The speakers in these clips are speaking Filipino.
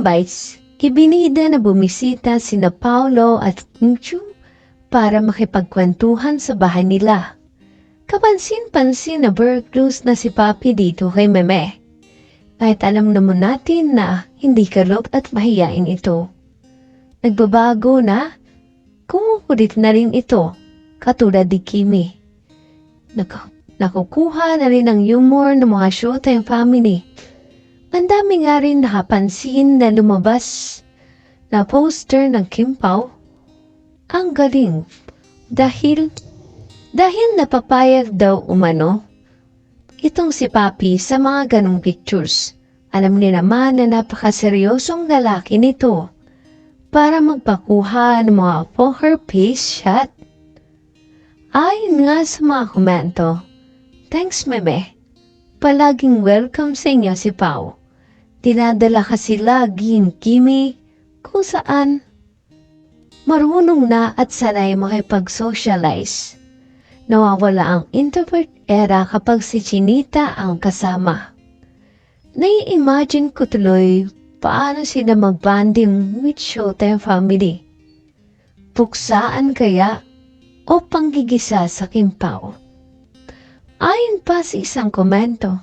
Bites, ibinida na bumisita sina Paolo at Nchu para makipagkwentuhan sa bahay nila. Kapansin-pansin na burglus na si Papi dito kay Meme. Kahit alam naman natin na hindi kalog at mahiyain ito. Nagbabago na, kumukulit na rin ito, katulad ni Kimi. Nak- nakukuha na rin ang humor ng mga Showtime family. Ang dami nga rin nakapansin na lumabas na poster ng Kim Pao. Ang galing. Dahil, dahil napapayag daw umano, itong si Papi sa mga ganong pictures. Alam ni naman na napakaseryosong lalaki nito para magpakuha ng mga poker face shot. Ayon nga sa mga komento, Thanks, Meme. Palaging welcome sa inyo si Pao. Dinadala kasi lagi yung Kimi kung saan marunong na at sanay makipag-socialize. Nawawala ang introvert era kapag si Chinita ang kasama. Nai-imagine ko tuloy paano sila mag-banding with Showtime family. Puksaan kaya o panggigisa sa Kimpao? Ayon pa sa isang komento,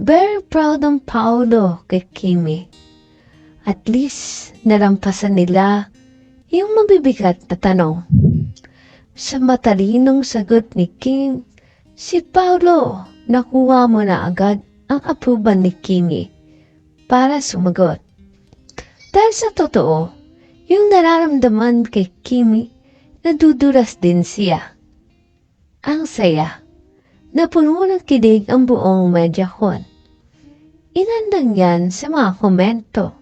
Very proud ang Paolo kay Kimi. At least nalampasan nila yung mabibigat na tanong. Sa matalinong sagot ni Kim, si Paolo nakuha mo na agad ang approval ni Kimi para sumagot. Dahil sa totoo, yung nararamdaman kay Kimi, nadudulas din siya. Ang saya. Napuno ng kilig ang buong medyakon. Inandang yan sa mga komento.